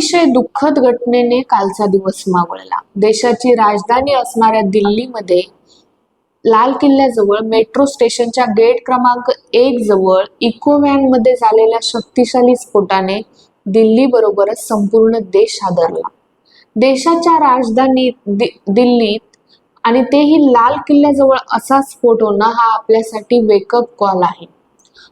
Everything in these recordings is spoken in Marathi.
अतिशय दुःखद घटनेने कालचा दिवस मावळला. देशाची राजधानी असणाऱ्या दिल्लीमध्ये लाल किल्ल्याजवळ मेट्रो स्टेशनच्या गेट क्रमांक एक जवळ इको मध्ये झालेल्या शक्तिशाली स्फोटाने दिल्ली बरोबरच संपूर्ण देश हादरला. देशाच्या राजधानी दि- दिल्लीत आणि तेही लाल किल्ल्याजवळ असा स्फोट होणं हा आपल्यासाठी वेकअप कॉल आहे.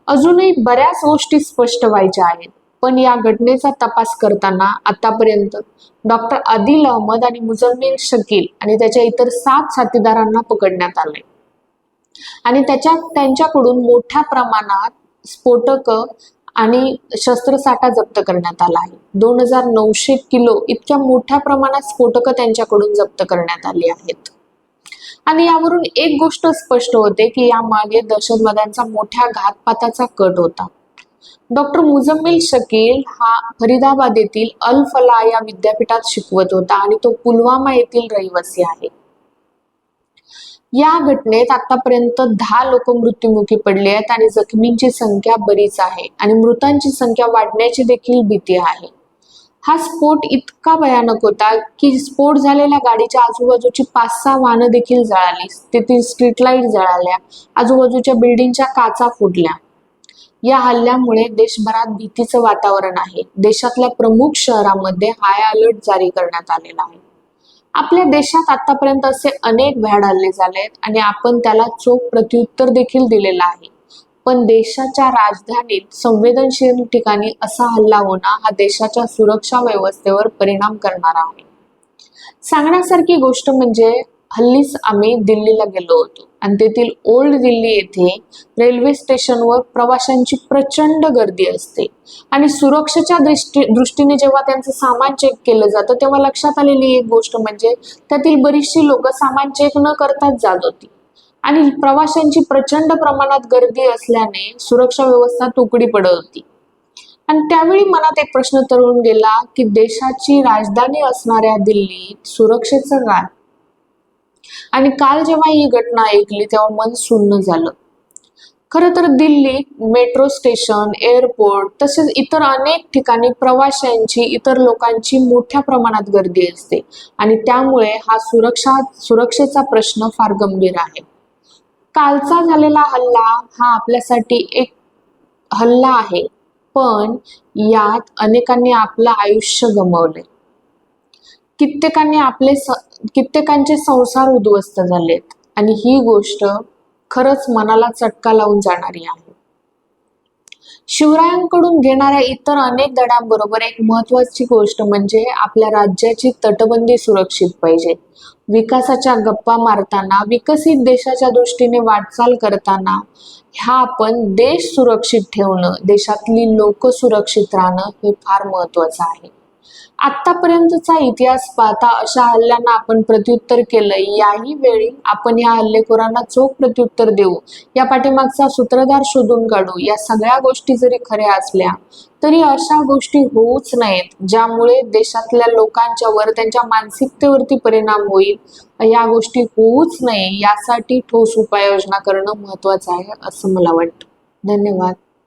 अजूनही बऱ्याच गोष्टी स्पष्ट व्हायच्या आहेत. पण या घटनेचा तपास करताना आतापर्यंत डॉक्टर आदिल अहमद आणि मुजम्मिल शकील आणि त्याच्या इतर सात साथीदारांना पकडण्यात आले. आणि त्याच्या त्यांच्याकडून मोठ्या प्रमाणात स्फोटक आणि शस्त्रसाठा जप्त करण्यात आला आहे. दोन हजार नऊशे किलो इतक्या मोठ्या प्रमाणात स्फोटकं त्यांच्याकडून जप्त करण्यात आली आहेत. आणि यावरून एक गोष्ट स्पष्ट होते की यामागे दहशतवाद्यांचा मोठ्या घातपाताचा कट होता. डॉक्टर मुजम्मिल शकील हा फरीदाबाद येथील अल फला या विद्यापीठात शिकवत होता आणि तो पुलवामा येथील रहिवासी आहे. या घटनेत आतापर्यंत दहा लोक मृत्युमुखी पडले आहेत आणि जखमींची संख्या बरीच आहे आणि मृतांची संख्या वाढण्याची देखील भीती आहे. हा स्फोट इतका भयानक होता की स्फोट झालेल्या गाडीच्या आजूबाजूची पाच सहा वाहनं देखील जळाली. तेथील स्ट्रीट लाइट जळाल्या. आजूबाजूच्या बिल्डिंगच्या काचा फुटल्या. या हल्ल्यामुळे देशभरात भीतीचं वातावरण आहे. देशातल्या प्रमुख शहरामध्ये हाय अलर्ट जारी करण्यात आलेला आहे. आपल्या देशात आतापर्यंत असे अनेक भ्याड हल्ले झाले आहेत आणि आपण त्याला चोख प्रत्युत्तर देखील दिलेलं आहे. पण देशाच्या राजधानीत संवेदनशील ठिकाणी असा हल्ला होणं हा देशाच्या सुरक्षा व्यवस्थेवर परिणाम करणारा आहे. सांगण्यासारखी गोष्ट म्हणजे हल्लीच आम्ही दिल्लीला गेलो होतो. आणि तेथील ओल्ड दिल्ली येथे रेल्वे स्टेशनवर प्रवाशांची प्रचंड गर्दी असते. आणि सुरक्षेच्या दृष्टी दृष्टीने जेव्हा त्यांचं सामान चेक केलं जातं तेव्हा लक्षात आलेली एक गोष्ट म्हणजे त्यातील बरीचशी लोक सामान चेक न करताच जात होती. आणि प्रवाशांची प्रचंड प्रमाणात गर्दी असल्याने सुरक्षा व्यवस्था तुकडी पडत होती. आणि त्यावेळी मनात एक प्रश्न तरुण गेला की देशाची राजधानी असणाऱ्या दिल्लीत सुरक्षेचं काय? आणि काल जेव्हा ही घटना ऐकली तेव्हा मन सुन्न झालं. खरं तर दिल्ली मेट्रो स्टेशन एअरपोर्ट तसेच इतर अनेक ठिकाणी प्रवाशांची इतर लोकांची मोठ्या प्रमाणात गर्दी असते. आणि त्यामुळे हा सुरक्षा सुरक्षेचा प्रश्न फार गंभीर आहे. कालचा झालेला हल्ला हा आपल्यासाठी एक हल्ला आहे पण यात अनेकांनी आपलं आयुष्य गमावले कित्येकांनी आपले स कित्येकांचे संसार उद्ध्वस्त झालेत. आणि ही गोष्ट खरंच मनाला चटका लावून जाणारी आहे. शिवरायांकडून घेणाऱ्या इतर अनेक धड्यांबरोबर एक महत्वाची गोष्ट म्हणजे आपल्या राज्याची तटबंदी सुरक्षित पाहिजे. विकासाच्या गप्पा मारताना विकसित देशाच्या दृष्टीने वाटचाल करताना ह्या आपण देश सुरक्षित ठेवणं देशातली लोक सुरक्षित राहणं हे फार महत्वाचं आहे. आतापर्यंतचा इतिहास पाहता अशा हल्ल्यांना आपण प्रत्युत्तर केलंय. याही वेळी आपण या हल्लेखोरांना चोख प्रत्युत्तर देऊ. या पाठीमागचा सूत्रधार शोधून काढू. या सगळ्या गोष्टी जरी खऱ्या असल्या तरी अशा गोष्टी होऊच नयेत ज्यामुळे देशातल्या लोकांच्या वर त्यांच्या मानसिकतेवरती परिणाम होईल. या गोष्टी होऊच नये यासाठी ठोस उपाययोजना करणं महत्वाचं आहे असं मला वाटतं. धन्यवाद.